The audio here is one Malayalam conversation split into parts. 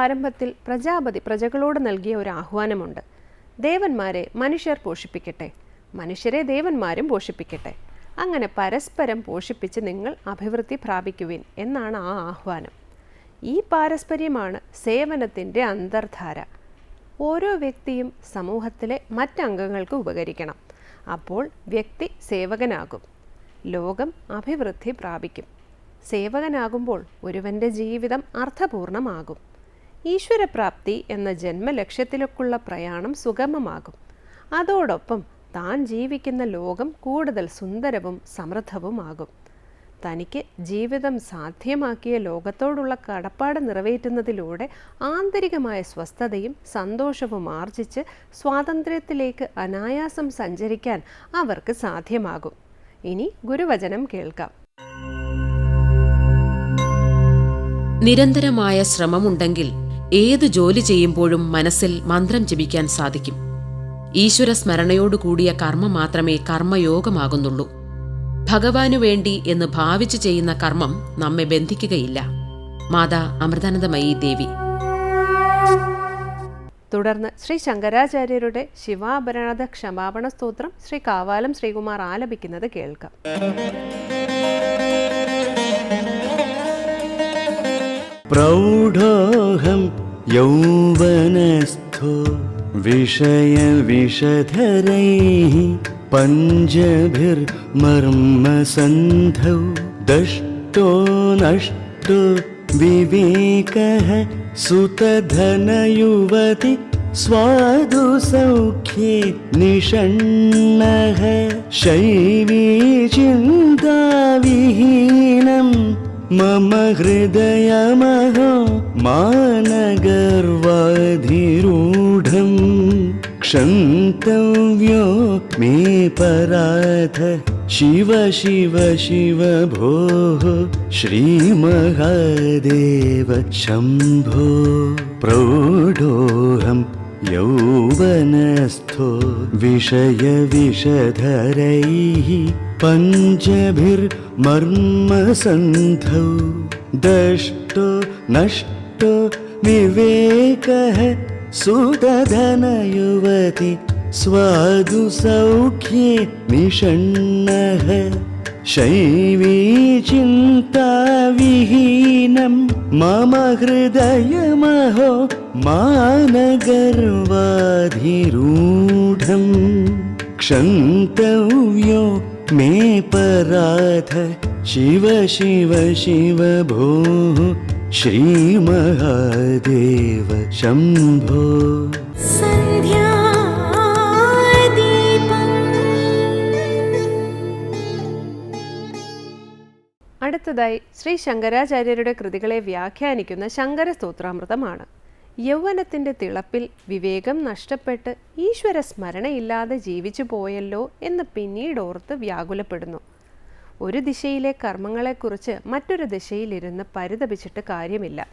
ആരംഭത്തിൽ പ്രജാപതി പ്രജകളോട് നൽകിയ ഒരു ആഹ്വാനമുണ്ട്. ദേവന്മാരെ മനുഷ്യർ പോഷിപ്പിക്കട്ടെ. മനുഷ്യരെ ദേവന്മാരും പോഷിപ്പിക്കട്ടെ. അങ്ങനെ പരസ്പരം പോഷിപ്പിച്ച് നിങ്ങൾ അഭിവൃദ്ധി പ്രാപിക്കുവിൻ എന്നാണ് ആ ആഹ്വാനം. ഈ പാരസ്പര്യമാണ് സേവനത്തിന്റെ അന്തർധാര. ഓരോ വ്യക്തിയും സമൂഹത്തിലെ മറ്റംഗങ്ങൾക്ക് ഉപകരിക്കണം. അപ്പോൾ വ്യക്തി സേവകനാകും. ലോകം അഭിവൃദ്ധി പ്രാപിക്കും. സേവകനാകുമ്പോൾ ഒരുവന്റെ ജീവിതം അർത്ഥപൂർണമാകും. ഈശ്വരപ്രാപ്തി എന്ന ജന്മലക്ഷ്യത്തിലേക്കുള്ള പ്രയാണം സുഗമമാകും. അതോടൊപ്പം താൻ ജീവിക്കുന്ന ലോകം കൂടുതൽ സുന്ദരവും സമൃദ്ധവുമാകും. തനിക്ക് ജീവിതം സാധ്യമാക്കിയ ലോകത്തോടുള്ള കടപ്പാട് നിറവേറ്റുന്നതിലൂടെ ആന്തരികമായ സ്വസ്ഥതയും സന്തോഷവും ആർജിച്ച് സ്വാതന്ത്ര്യത്തിലേക്ക് അനായാസം സഞ്ചരിക്കാൻ അവർക്ക് സാധ്യമാകും. ഇനി ഗുരുവചനം കേൾക്കാം. നിരന്തരമായ ശ്രമമുണ്ടെങ്കിൽ ഏത് ജോലി ചെയ്യുമ്പോഴും മനസ്സിൽ മന്ത്രം ജപിക്കാൻ സാധിക്കും. ഈശ്വര സ്മരണയോടുകൂടിയ കർമ്മം മാത്രമേ കർമ്മയോഗമാകുന്നുള്ളൂ. ഭഗവാനു വേണ്ടി എന്ന് ഭാവിച്ചു ചെയ്യുന്ന കർമ്മം നമ്മെ ബന്ധിക്കുകയില്ല. മാതാ അമൃതാനന്ദമയി ദേവി. തുടർന്ന് ശ്രീ ശങ്കരാചാര്യരുടെ ശിവാഭരണത ക്ഷമാപണ സ്തോത്രം ശ്രീ കാവാലം ശ്രീകുമാർ ആലപിക്കുന്നത് കേൾക്കാം. प्रौढोऽहं यौवनस्थो विषयविषधरैः पञ्चभिर्मर्मसन्धौ दष्टो नष्टो विवेकः सुतधनयुवति स्वादु सौख्ये निषण्णः शैवी चिन्ताविहीनम् मम हृदयमहो मानगर्वाधिरूढम् क्षन्तव्यो मे पराध शिव शिव शिव भोः श्रीमहादेव शम्भो प्रौढोऽहं यौवनस्थो विषयविषधरैः पञ्चभिर्मर्मसन्धौ दष्टो नष्टो विवेकः सुदधनयुवति स्वादु सौख्ये निषण्णः शैवी चिन्ताविहीनं मम हृदयमहो मानगर्वाधिरूढं क्षन्तव्यो मे पराध शिव शिव शिव भोः श्रीमहादेव शम्भो। അടുത്തതായി ശ്രീ ശങ്കരാചാര്യരുടെ കൃതികളെ വ്യാഖ്യാനിക്കുന്ന ശങ്കര സ്തോത്രാമൃതമാണ് യൗവനത്തിന്റെ തിളപ്പിൽ വിവേകം നഷ്ടപ്പെട്ട് ഈശ്വര സ്മരണയില്ലാതെ ജീവിച്ചു പോയല്ലോ എന്ന് പിന്നീട് ഓർത്ത് വ്യാകുലപ്പെടുന്നു. ഒരു ദിശയിലെ കർമ്മങ്ങളെക്കുറിച്ച് മറ്റൊരു ദിശയിലിരുന്ന് പരിതപിച്ചിട്ട് കാര്യമില്ല.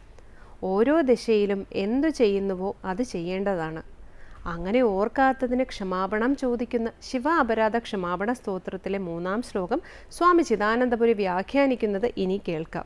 ഓരോ ദിശയിലും എന്തു ചെയ്യുന്നുവോ അത് ചെയ്യേണ്ടതാണ്. അങ്ങനെ ഓർക്കാത്തതിന് ക്ഷമാപണം ചോദിക്കുന്ന ശിവ അപരാധ ക്ഷമാപണ സ്തോത്രത്തിലെ മൂന്നാം ശ്ലോകം സ്വാമി ചിദാനന്ദപുരി വ്യാഖ്യാനിക്കുന്നത് ഇനി കേൾക്കാം.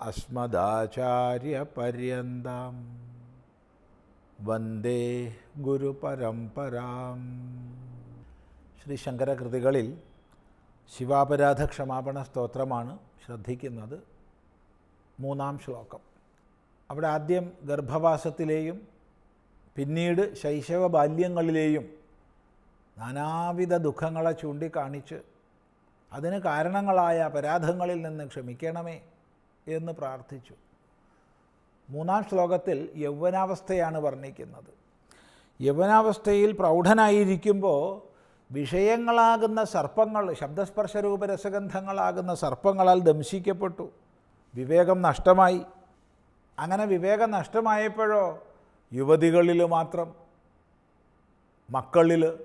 അസ്മദാചാര്യപര്യന്താം. വന്ദേ ഗുരുപരംപരാം ശ്രീ ശങ്കരകൃതികളിൽ ശിവാപരാധ ക്ഷമാപണ സ്തോത്രമാണ് ശ്രദ്ധിക്കുന്നത് മൂന്നാം ശ്ലോകം. അവിടെ ആദ്യം ഗർഭവാസത്തിലെയും പിന്നീട് ശൈശവ ബാല്യങ്ങളിലെയും നാനാവിധ ദുഃഖങ്ങളെ ചൂണ്ടിക്കാണിച്ച് അതിന് കാരണങ്ങളായ അപരാധങ്ങളിൽ നിന്ന് ക്ഷമിക്കണമേ. എന്ന് പ്രാർത്ഥിച്ചു. മൂന്നാം ശ്ലോകത്തിൽ യൗവനാവസ്ഥയാണ് വർണിക്കുന്നത്. യൗവനാവസ്ഥയിൽ പ്രൗഢനായിരിക്കുമ്പോൾ വിഷയങ്ങളാകുന്ന സർപ്പങ്ങൾ ശബ്ദസ്പർശരൂപ രസഗന്ധങ്ങളാകുന്ന സർപ്പങ്ങളാൽ ദംശിക്കപ്പെട്ടു. വിവേകം നഷ്ടമായി. അങ്ങനെ വിവേകം നഷ്ടമായപ്പോഴോ യുവതികളിൽ മാത്രം മക്കളിൽ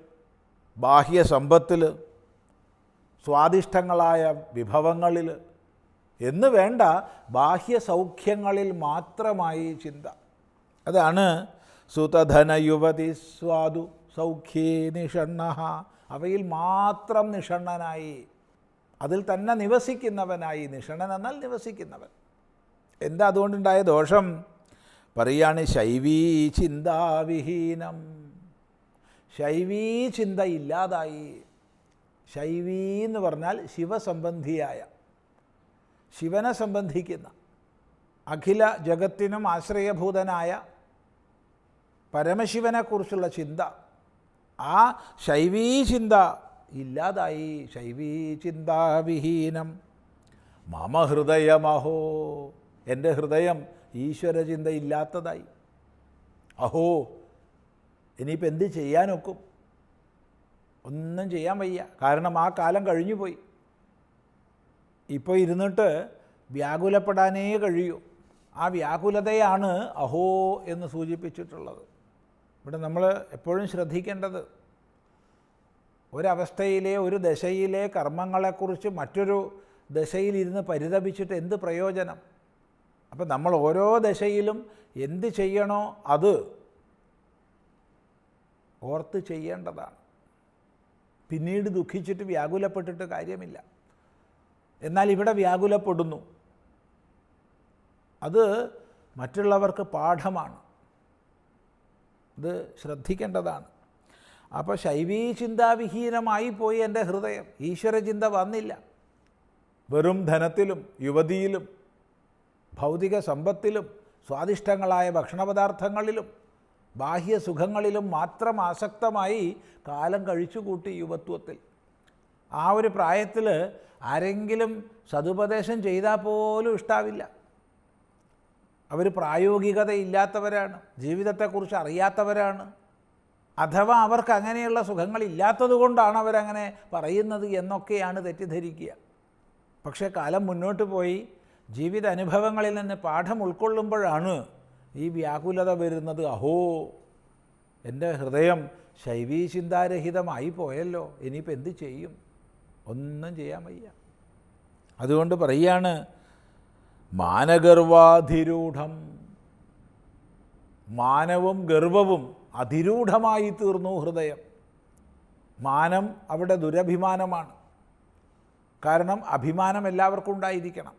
ബാഹ്യ സമ്പത്തിൽ സ്വാദിഷ്ടങ്ങളായ വിഭവങ്ങളിൽ എന്ന് വേണ്ട ബാഹ്യ സൗഖ്യങ്ങളിൽ മാത്രമായി ചിന്ത. അതാണ് സുതധന യുവതി സ്വാദു സൗഖ്യേ നിഷണ്ണ അവയിൽ മാത്രം നിഷണ്ണനായി അതിൽ തന്നെ നിവസിക്കുന്നവനായി നിഷണ്ണൻ എന്നാൽ നിവസിക്കുന്നവൻ. എന്താ അതുകൊണ്ടുണ്ടായ ദോഷം? പറയാണ് ശൈവീ ചിന്താവിഹീനം. ശൈവീ ചിന്ത ഇല്ലാതായി. ശൈവീ എന്ന് പറഞ്ഞാൽ ശിവസംബന്ധിയായ ശിവനെ സംബന്ധിക്കുന്ന അഖില ജഗത്തിനും ആശ്രയഭൂതനായ പരമശിവനെക്കുറിച്ചുള്ള ചിന്ത. ആ ശൈവീ ചിന്ത ഇല്ലാതായി. ശൈവീ ചിന്താവിഹീനം മമ ഹൃദയമഹോ. എന്റെ ഹൃദയം ഈശ്വരചിന്ത ഇല്ലാത്തതായി. അഹോ ഇനിയിപ്പോൾ എന്ത് ചെയ്യാനൊക്കും? ഒന്നും ചെയ്യാൻ വയ്യ. കാരണം ആ കാലം കഴിഞ്ഞു പോയി ഇപ്പോൾ ഇരുന്നിട്ട് വ്യാകുലപ്പെടാനേ കഴിയൂ. ആ വ്യാകുലതയാണ് അഹോ എന്ന് സൂചിപ്പിച്ചിട്ടുള്ളത്. ഇവിടെ നമ്മൾ എപ്പോഴും ശ്രദ്ധിക്കേണ്ടത് ഒരവസ്ഥയിലെ ഒരു ദശയിലെ കർമ്മങ്ങളെക്കുറിച്ച് മറ്റൊരു ദശയിലിരുന്ന് പരിതപിച്ചിട്ട് എന്ത് പ്രയോജനം? അപ്പം നമ്മൾ ഓരോ ദശയിലും എന്ത് ചെയ്യണോ അത് ഓർത്ത് ചെയ്യേണ്ടതാണ്. പിന്നീട് ദുഃഖിച്ചിട്ട് വ്യാകുലപ്പെട്ടിട്ട് കാര്യമില്ല. എന്നാൽ ഇവിടെ വ്യാകുലപ്പെടുന്നു. അത് മറ്റുള്ളവർക്ക് പാഠമാണ്. ഇത് ശ്രദ്ധിക്കേണ്ടതാണ്. അപ്പോൾ ശൈവീ ചിന്താവിഹീനമായി പോയി എന്റെ ഹൃദയം. ഈശ്വരചിന്ത വന്നില്ല. വെറും ധനത്തിലും യുവതിയിലും ഭൗതിക സമ്പത്തിലും സ്വാദിഷ്ടങ്ങളായ ഭക്ഷണപദാർത്ഥങ്ങളിലും ബാഹ്യ സുഖങ്ങളിലും മാത്രം ആസക്തമായി കാലം കഴിച്ചുകൂട്ടി യുവത്വത്തിൽ. ആ ഒരു പ്രായത്തിൽ ആരെങ്കിലും സതുപദേശം ചെയ്താൽ പോലും ഇഷ്ടാവില്ല. അവർ പ്രായോഗികത ഇല്ലാത്തവരാണ് ജീവിതത്തെക്കുറിച്ച് അറിയാത്തവരാണ്. അഥവാ അവർക്ക് അങ്ങനെയുള്ള സുഖങ്ങൾ ഇല്ലാത്തത് കൊണ്ടാണ് അവരങ്ങനെ പറയുന്നത് എന്നൊക്കെയാണ് തെറ്റിദ്ധരിക്കുക. പക്ഷേ കാലം മുന്നോട്ട് പോയി ജീവിത അനുഭവങ്ങളിൽ നിന്ന് പാഠം ഉൾക്കൊള്ളുമ്പോഴാണ് ഈ വ്യാകുലത വരുന്നത്. അഹോ എന്റെ ഹൃദയം ശൈവീ ചിന്താരഹിതമായി പോയല്ലോ ഇനിയിപ്പോൾ എന്ത് ചെയ്യും? ഒന്നും ചെയ്യാൻ വയ്യ. അതുകൊണ്ട് പറയാണ് മാനഗർവാധിരൂഢം മാനവും ഗർവവും അതിരൂഢമായി തീർന്നു ഹൃദയം. മാനം അവിടെ ദുരഭിമാനമാണ്. കാരണം അഭിമാനം എല്ലാവർക്കും ഉണ്ടായിരിക്കണം.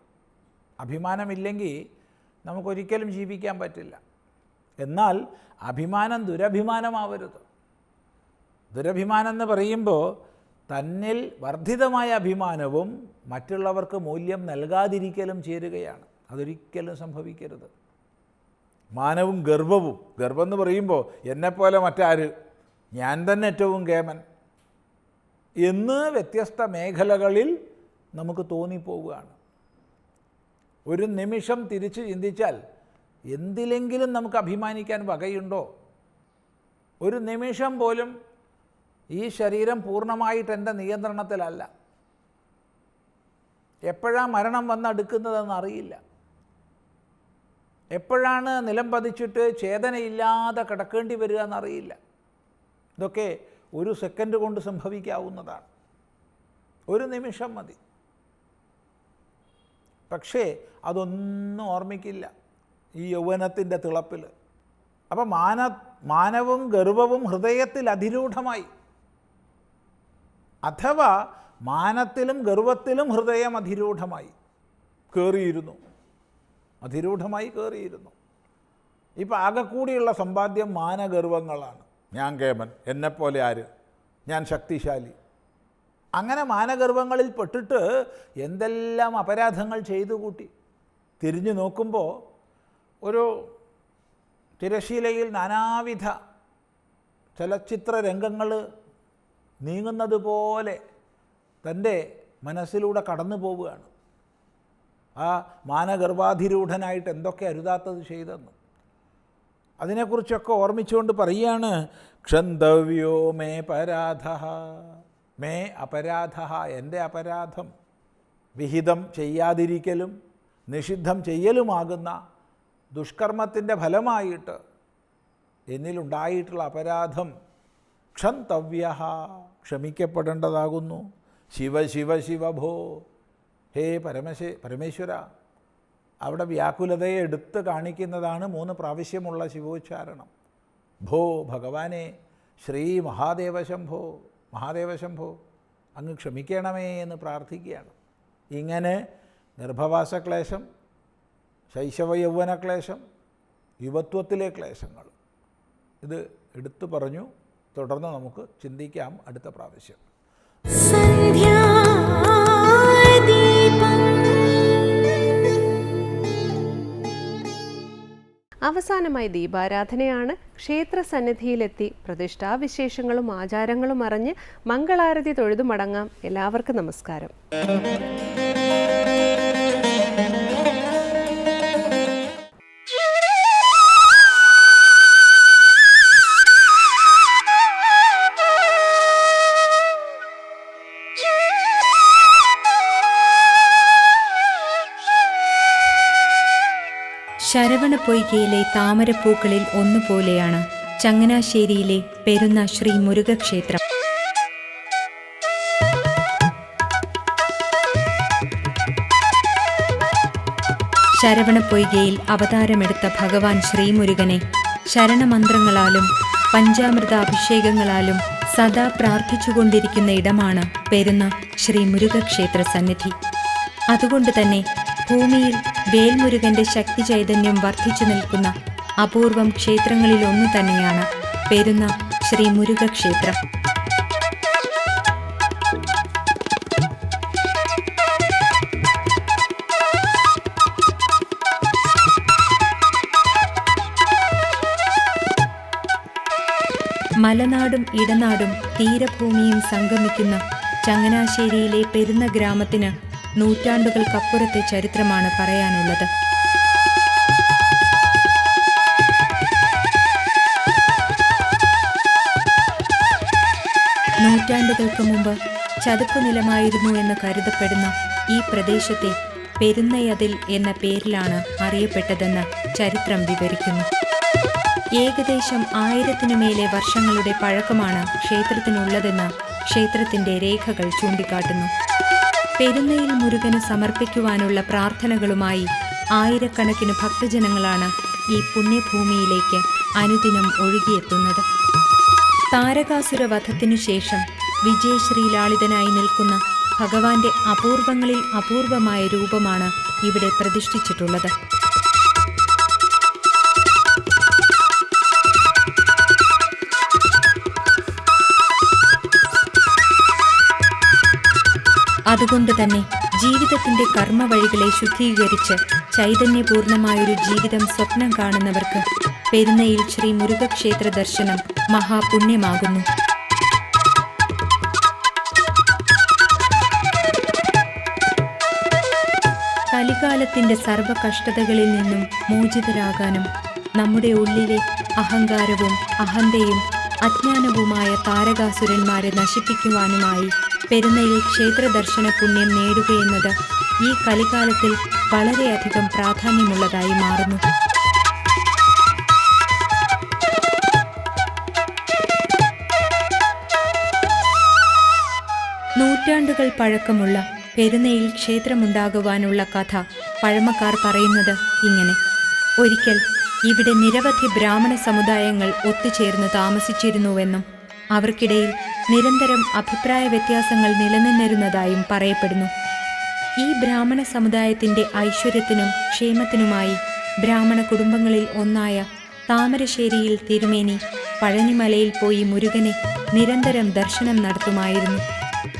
അഭിമാനമില്ലെങ്കിൽ നമുക്കൊരിക്കലും ജീവിക്കാൻ പറ്റില്ല. എന്നാൽ അഭിമാനം ദുരഭിമാനമാവരുത്. ദുരഭിമാനം എന്ന് പറയുമ്പോൾ തന്നിൽ വർദ്ധിതമായ അഭിമാനവും മറ്റുള്ളവർക്ക് മൂല്യം നൽകാതിരിക്കലും ചേരുകയാണ്. അതൊരിക്കലും സംഭവിക്കരുത്. മാനവും ഗർവവും ഗർവം എന്ന് പറയുമ്പോൾ എന്നെപ്പോലെ മറ്റാര്? ഞാൻ തന്നെ ഏറ്റവും കേമൻ. എന്ന് വ്യത്യസ്ത മേഖലകളിൽ നമുക്ക് തോന്നിപ്പോവുകയാണ്. ഒരു നിമിഷം തിരിച്ച് ചിന്തിച്ചാൽ എന്തിലെങ്കിലും നമുക്ക് അഭിമാനിക്കാൻ വകയുണ്ടോ? ഒരു നിമിഷം പോലും ഈ ശരീരം പൂർണമായിട്ട് എന്റെ നിയന്ത്രണത്തിലല്ല. എപ്പോഴാണ് മരണം വന്നെടുക്കുന്നതെന്ന് അറിയില്ല. എപ്പോഴാണ് നിലം പതിച്ചിട്ട് ചേതനയില്ലാതെ കിടക്കേണ്ടി വരിക എന്നറിയില്ല ഇതൊക്കെ ഒരു സെക്കൻഡ് കൊണ്ട് സംഭവിക്കാവുന്നതാണ്. ഒരു നിമിഷം മതി. പക്ഷേ അതൊന്നും ഓർമ്മിക്കില്ല ഈ യൗവനത്തിന്റെ തിളപ്പിൽ. അപ്പം മാന മാനവും ഗർവവും ഹൃദയത്തിൽ അധിരൂഢമായി അഥവാ മാനത്തിലും ഗർവത്തിലും ഹൃദയം അധിരൂഢമായി കയറിയിരുന്നു അധിരൂഢമായി കയറിയിരുന്നു ഇപ്പം ആകെക്കൂടിയുള്ള സമ്പാദ്യം മാനഗർവങ്ങളാണ്. ഞാൻ കേമൻ എന്നെപ്പോലെ ആര്? ഞാൻ ശക്തിശാലി. അങ്ങനെ മാനഗർവങ്ങളിൽ പെട്ടിട്ട് എന്തെല്ലാം അപരാധങ്ങൾ ചെയ്തു കൂട്ടി? തിരിഞ്ഞു നോക്കുമ്പോൾ ഒരു തിരശീലയിൽ നാനാവിധ ചലച്ചിത്ര രംഗങ്ങൾ നീങ്ങുന്നത് പോലെ തന്റെ മനസ്സിലൂടെ കടന്നു പോവുകയാണ്. ആ മാനഗർഭാധിരൂഢനായിട്ട് എന്തൊക്കെ അരുതാത്തത് ചെയ്തെന്ന്. അതിനെക്കുറിച്ചൊക്കെ ഓർമ്മിച്ചുകൊണ്ട് പറയുകയാണ് ക്ഷന്തവ്യോ മേ പരാധ മേ അപരാധ എന്റെ അപരാധം വിഹിതം ചെയ്യാതിരിക്കലും നിഷിദ്ധം ചെയ്യലുമാകുന്ന ദുഷ്കർമ്മത്തിന്റെ ഫലമായിട്ട് എന്നിലുണ്ടായിട്ടുള്ള അപരാധം ക്ഷന്തവ്യ ക്ഷമിക്കപ്പെടേണ്ടതാകുന്നു. ശിവ ശിവ ശിവഭോ ഹേ പരമശേ പരമേശ്വര. അവിടെ വ്യാകുലതയെ എടുത്ത് കാണിക്കുന്നതാണ് മൂന്ന് പ്രാവശ്യമുള്ള ശിവോച്ചാരണം. ഭോ ഭഗവാനെ ശ്രീ മഹാദേവശംഭോ മഹാദേവശംഭോ അങ്ങ് ക്ഷമിക്കണമേ എന്ന് പ്രാർത്ഥിക്കുകയാണ്. ഇങ്ങനെ ഗർഭവാസക്ലേശം ശൈശവ യൗവന ക്ലേശം യുവത്വത്തിലെ ക്ലേശങ്ങൾ ഇത് എടുത്തു പറഞ്ഞു. തുടർന്ന് നമുക്ക് ചിന്തിക്കാം അടുത്ത പ്രാവശ്യം. അവസാനമായി ദീപാരാധനയാണ്. ക്ഷേത്ര സന്നിധിയിലെത്തി പ്രതിഷ്ഠാവിശേഷങ്ങളും ആചാരങ്ങളും അറിഞ്ഞ് മംഗളാരതി തൊഴുതു മടങ്ങാം എല്ലാവർക്കും നമസ്കാരം. ശരവണപ്പൊയ്കയിലെ താമരപ്പൂക്കളിൽ ഒന്നുപോലെയാണ് ചങ്ങനാശ്ശേരിയിലെ പെരുന്ന ശ്രീ മുരുകക്ഷേത്രം. ശരവണ ശരവണപ്പൊയ്കയിൽ അവതാരമെടുത്ത ഭഗവാൻ ശ്രീമുരുകനെ ശരണമന്ത്രങ്ങളാലും പഞ്ചാമൃത അഭിഷേകങ്ങളാലും സദാ പ്രാർത്ഥിച്ചുകൊണ്ടിരിക്കുന്ന ഇടമാണ് പെരുന്ന ശ്രീ മുരുകക്ഷേത്ര സന്നിധി. അതുകൊണ്ട് തന്നെ ഭൂമിയിൽ വേൽമുരുകന്റെ ശക്തി ചൈതന്യം വർദ്ധിച്ചു നിൽക്കുന്ന അപൂർവം ക്ഷേത്രങ്ങളിൽ ഒന്നു തന്നെയാണ് പെരുന്ന ശ്രീ മുരുകക്ഷേത്രം. മലനാടും ഇടനാടും തീരഭൂമിയും സംഗമിക്കുന്ന ചങ്ങനാശ്ശേരിയിലെ പെരുന്ന ഗ്രാമത്തിന് നൂറ്റാണ്ടുകൾക്കപ്പുറത്തെ ചരിത്രമാണ് പറയാനുള്ളത്. നൂറ്റാണ്ടുകൾക്ക് മുമ്പ് ചതുപ്പ് നിലമായിരുന്നു എന്ന് കരുതപ്പെടുന്ന ഈ പ്രദേശത്തെ പെരുന്നയതിൽ എന്ന പേരിലാണ് അറിയപ്പെട്ടതെന്ന് ചരിത്രം വിവരിക്കുന്നു. ഏകദേശം ആയിരത്തിനു മേലെ വർഷങ്ങളുടെ പഴക്കമാണ് ക്ഷേത്രത്തിനുള്ളതെന്ന് ക്ഷേത്രത്തിന്റെ രേഖകൾ ചൂണ്ടിക്കാട്ടുന്നു. പെരുന്നയിൽ മുരുകന് സമർപ്പിക്കുവാനുള്ള പ്രാർത്ഥനകളുമായി ആയിരക്കണക്കിന് ഭക്തജനങ്ങളാണ് ഈ പുണ്യഭൂമിയിലേക്ക് അനുദിനം ഒഴുകിയെത്തുന്നത്. താരകാസുര വധത്തിനു ശേഷം വിജയശ്രീലാളിതനായി നിൽക്കുന്ന ഭഗവാന്റെ അപൂർവങ്ങളിൽ അപൂർവമായ രൂപമാണ് ഇവിടെ പ്രതിഷ്ഠിച്ചിട്ടുള്ളത്. അതുകൊണ്ട് തന്നെ ജീവിതത്തിന്റെ കർമ്മവഴികളെ ശുദ്ധീകരിച്ച് ചൈതന്യപൂർണമായൊരു ജീവിതം സ്വപ്നം കാണുന്നവർക്ക് പെരുന്നയിൽ ശ്രീ മുരുകക്ഷേത്ര ദർശനം മഹാപുണ്യമാകുന്നു. കലികാലത്തിന്റെ സർവ കഷ്ടതകളിൽ നിന്നും മോചിതരാകാനും നമ്മുടെ ഉള്ളിലെ അഹങ്കാരവും അഹന്തയും അജ്ഞാനവുമായ താരകാസുരന്മാരെ നശിപ്പിക്കുവാനുമായി പെരുന്നയിൽ ക്ഷേത്ര ദർശന പുണ്യം നേടുകയെന്നത് ഈ കലികാലത്തിൽ വളരെയധികം പ്രാധാന്യമുള്ളതായി മാറുന്നു. നൂറ്റാണ്ടുകൾ പഴക്കമുള്ള പെരുന്നയിൽ ക്ഷേത്രമുണ്ടാകുവാനുള്ള കഥ പഴമക്കാർ പറയുന്നത് ഇങ്ങനെ. ഒരിക്കൽ ഇവിടെ നിരവധി ബ്രാഹ്മണ സമുദായങ്ങൾ ഒത്തുചേർന്ന് താമസിച്ചിരുന്നുവെന്നും അവർക്കിടയിൽ നിരന്തരം അഭിപ്രായ വ്യത്യാസങ്ങൾ നിലനിന്നിരുന്നതായും പറയപ്പെടുന്നു. ഈ ബ്രാഹ്മണ സമുദായത്തിന്റെ ഐശ്വര്യത്തിനും ക്ഷേമത്തിനുമായി ബ്രാഹ്മണ കുടുംബങ്ങളിൽ ഒന്നായ താമരശ്ശേരിയിൽ തിരുമേനി പഴനിമലയിൽ പോയി മുരുകനെ നിരന്തരം ദർശനം നടത്തുമായിരുന്നു.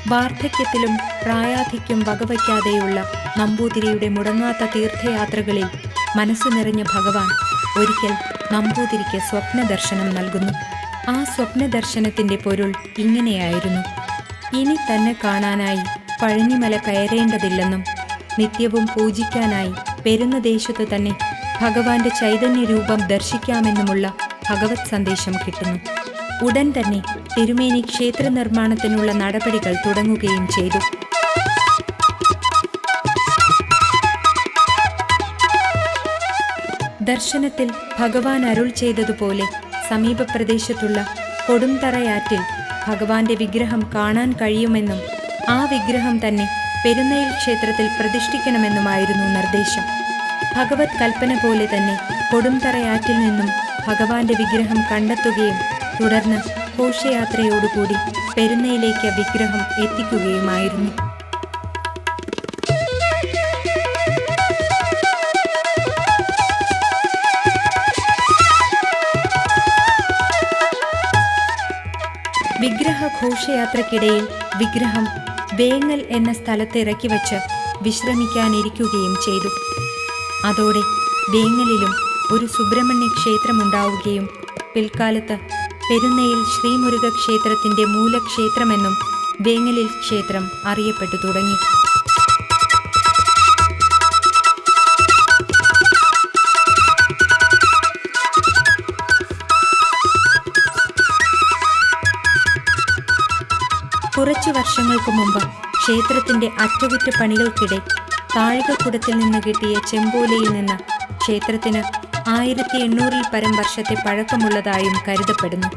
വാർദ്ധക്യത്തിലും പ്രായാധിക്യം വകവയ്ക്കാതെയുള്ള നമ്പൂതിരിയുടെ മുടങ്ങാത്ത തീർത്ഥയാത്രകളിൽ മനസ്സു നിറഞ്ഞ ഭഗവാൻ ഒരിക്കൽ നമ്പൂതിരിക്ക് സ്വപ്ന ദർശനം നൽകുന്നു. ആ സ്വപ്ന ദർശനത്തിന്റെ പൊരുൾ ഇങ്ങനെയായിരുന്നു. ഇനി തന്നെ കാണാനായി പഴനിമല കയറേണ്ടതില്ലെന്നും നിത്യവും പൂജിക്കാനായി പെരുന്ന ദേശത്തു തന്നെ ഭഗവാന്റെ ചൈതന്യരൂപം ദർശിക്കാമെന്നുമുള്ള ഭഗവത് സന്ദേശം കിട്ടുന്നു. ഉടൻ തന്നെ തിരുമേനി ക്ഷേത്ര നിർമ്മാണത്തിനുള്ള നടപടികൾ തുടങ്ങുകയും ചെയ്തു. ദർശനത്തിൽ ഭഗവാൻ അരുൾ ചെയ്തതുപോലെ സമീപ പ്രദേശത്തുള്ള കൊടുംതറയാറ്റിൽ ഭഗവാന്റെ വിഗ്രഹം കാണാൻ കഴിയുമെന്നും ആ വിഗ്രഹം തന്നെ പെരുന്നയിൽ ക്ഷേത്രത്തിൽ പ്രതിഷ്ഠിക്കണമെന്നുമായിരുന്നു നിർദ്ദേശം. ഭഗവത് കൽപ്പന പോലെ തന്നെ കൊടുംതറയാറ്റിൽ നിന്നും ഭഗവാന്റെ വിഗ്രഹം കണ്ടെത്തുകയും തുടർന്ന് ഘോഷയാത്രയോടുകൂടി പെരുന്നയിലേക്ക് വിഗ്രഹം എത്തിക്കുകയുമായിരുന്നു. വിഗ്രഹ ഘോഷയാത്രക്കിടയിൽ വിഗ്രഹം വേങ്ങൽ എന്ന സ്ഥലത്ത് ഇറക്കി വച്ച് വിശ്രമിക്കാനിരിക്കുകയും ചെയ്തു. അതോടെ വേങ്ങലിലും ഒരു സുബ്രഹ്മണ്യ ക്ഷേത്രമുണ്ടാവുകയും പിൽക്കാലത്ത് പെരുന്നയിൽ ശ്രീമുരുക ക്ഷേത്രത്തിന്റെ മൂലക്ഷേത്രമെന്നും വേങ്ങലിൽ ക്ഷേത്രം അറിയപ്പെട്ടു തുടങ്ങി. കുറച്ചു വർഷങ്ങൾക്ക് മുമ്പ് ക്ഷേത്രത്തിന്റെ അറ്റകുറ്റപ്പണികൾക്കിടെ താഴികക്കുടത്തിൽ നിന്ന് കിട്ടിയ ചെമ്പോലയിൽ നിന്ന് ക്ഷേത്രത്തിന് ആയിരത്തി എണ്ണൂറിൽ പരം വർഷത്തെ പഴക്കമുള്ളതായും കരുതപ്പെടുന്നു.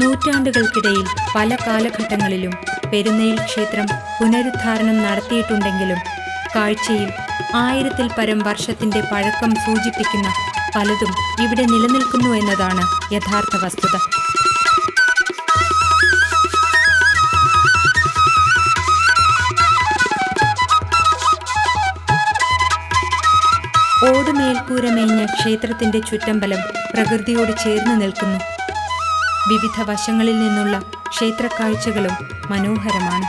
നൂറ്റാണ്ടുകൾക്കിടയിൽ പല കാലഘട്ടങ്ങളിലും പെരുന്നയിൽ ക്ഷേത്രം പുനരുദ്ധാരണം നടത്തിയിട്ടുണ്ടെങ്കിലും കാഴ്ചയിൽ ആയിരത്തിൽ പരം വർഷത്തിന്റെ പഴക്കം സൂചിപ്പിക്കുന്ന പലതും ഇവിടെ നിലനിൽക്കുന്നു എന്നതാണ് യഥാർത്ഥ വസ്തുത. ഓടുമേൽക്കൂര മേഞ്ഞ ക്ഷേത്രത്തിന്റെ ചുറ്റമ്പലം പ്രകൃതിയോട് ചേർന്ന് നിൽക്കുന്നു. വിവിധ വശങ്ങളിൽ നിന്നുള്ള ക്ഷേത്രക്കാഴ്ചകളും മനോഹരമാണ്.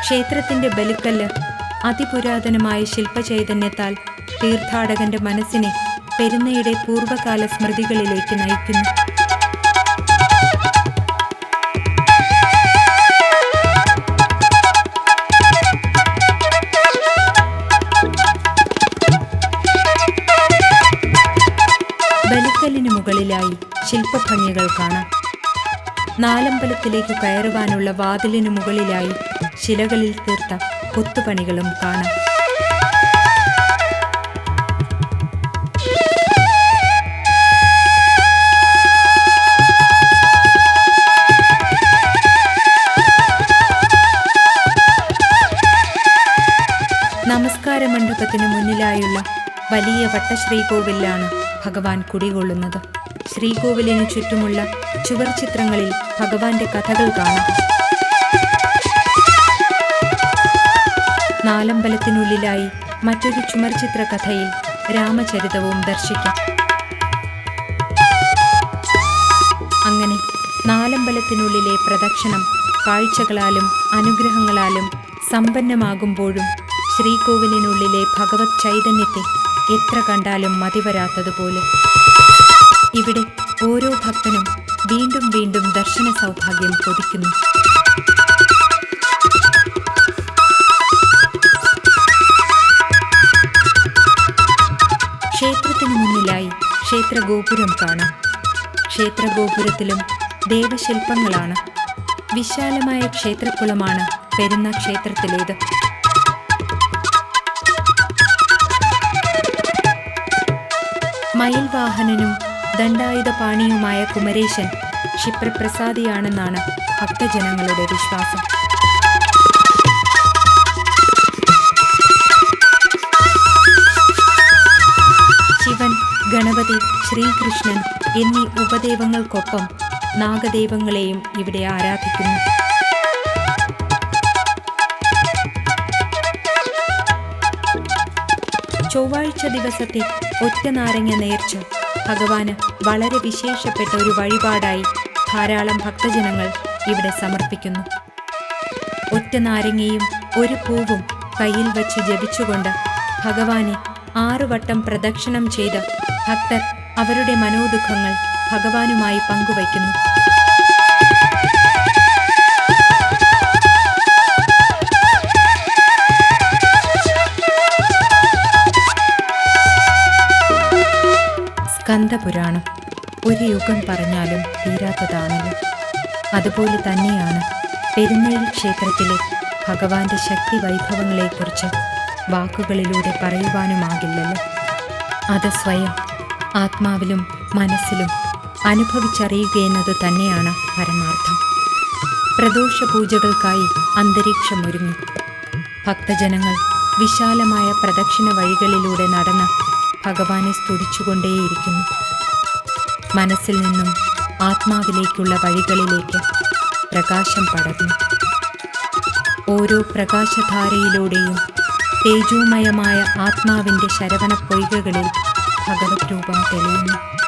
ക്ഷേത്രത്തിന്റെ ബലിക്കല്ല് അതിപുരാതനമായ ശില്പചൈതന്യത്താൽ തീർത്ഥാടകന്റെ മനസ്സിനെ പെരുന്നയുടെ പൂർവകാല സ്മൃതികളിലേക്ക് നയിക്കുന്നു. ശില്പഭംഗികൾ കാണാം നാലമ്പലത്തിലേക്ക് കയറുവാനുള്ള വാതിലിനു മുകളിലായി ശിലകളിൽ തീർത്ത കൊത്തുപണികളും കാണാം. നമസ്കാര മണ്ഡപത്തിനു മുന്നിലായുള്ള വലിയ വട്ടശ്രീകോവിലാണ് ഭഗവാൻ കുടികൊള്ളുന്നത്. ശ്രീകോവിലിനു ചുറ്റുമുള്ള ചുവർ ചിത്രങ്ങളിൽ ഭഗവാന്റെ കഥകൾ കാണാം. നാലമ്പലത്തിനുള്ളിലായി മറ്റൊരു ചുമർചിത്ര കഥയിൽ രാമചരിതവും ദർശിക്കാം. അങ്ങനെ നാലമ്പലത്തിനുള്ളിലെ പ്രദക്ഷിണം കാഴ്ചകളാലും അനുഗ്രഹങ്ങളാലും സമ്പന്നമാകുമ്പോഴും ശ്രീകോവിലിനുള്ളിലെ ഭഗവത് ചൈതന്യത്തെ എത്ര കണ്ടാലും മതിവരാത്തതുപോലെ. ഇവിടെ ഓരോ ഭക്തനും വീണ്ടും വീണ്ടും ദർശന സൗഭാഗ്യം കൊതിക്കുന്നു. ക്ഷേത്രത്തിനു മുന്നിലായി ക്ഷേത്രഗോപുരം കാണാം. ക്ഷേത്രഗോപുരത്തിലും ദേവശില്പങ്ങളാണ്. വിശാലമായ ക്ഷേത്രക്കുളമാണ് പെരുന്ന ക്ഷേത്രത്തിലേത്. മയിൽവാഹനനും ദണ്ഡായുധപാണിയുമായ കുമരേശൻ ക്ഷിപ്രപ്രസാദിയാണെന്നാണ് ഭക്തജനങ്ങളുടെ വിശ്വാസം. ശിവൻ ഗണപതി ശ്രീകൃഷ്ണൻ എന്നീ ഉപദേവങ്ങൾക്കൊപ്പം നാഗദേവങ്ങളെയും ഇവിടെ ആരാധിക്കുന്നു. ചൊവ്വാഴ്ച ദിവസത്തെ ഒറ്റ നാരങ്ങ നേർച്ച ഭഗവാന് വളരെ വിശേഷപ്പെട്ട ഒരു വഴിപാടായി ധാരാളം ഭക്തജനങ്ങൾ ഇവിടെ സമർപ്പിക്കുന്നു. ഒറ്റ നാരങ്ങയും ഒരു പൂവും കയ്യിൽ വച്ച് ജപിച്ചുകൊണ്ട് ഭഗവാനെ ആറുവട്ടം പ്രദക്ഷിണം ചെയ്ത് ഭക്തർ അവരുടെ മനോദുഃഖങ്ങൾ ഭഗവാനുമായി പങ്കുവയ്ക്കുന്നു. സ്കന്ദപുരാണം ഒരു യുഗം പറഞ്ഞാലും തീരാത്തതാണല്ലോ. അതുപോലെ തന്നെയാണ് പെരുന്നയിൽ ക്ഷേത്രത്തിലെ ഭഗവാന്റെ ശക്തി വൈഭവങ്ങളെക്കുറിച്ച് വാക്കുകളിലൂടെ പറയുവാനുമാകില്ലല്ലോ. അത് സ്വയം ആത്മാവിലും മനസ്സിലും അനുഭവിച്ചറിയുകയെന്നത് തന്നെയാണ് പരമാർത്ഥം. പ്രദോഷ പൂജകൾക്കായി അന്തരീക്ഷമൊരുങ്ങി ഭക്തജനങ്ങൾ വിശാലമായ പ്രദക്ഷിണ വഴികളിലൂടെ നടന്ന് ഭഗവാനെ സ്തുതിച്ചുകൊണ്ടേയിരിക്കുന്നു. മനസ്സിൽ നിന്നും ആത്മാവിലേക്കുള്ള വഴികളിലേക്ക് പ്രകാശം പടർന്നു. ഓരോ പ്രകാശധാരയിലൂടെയും തേജോമയമായ ആത്മാവിന്റെ ശരവണ പൊയ്കകളിൽ ഭഗവത് രൂപം തെളിയുന്നു.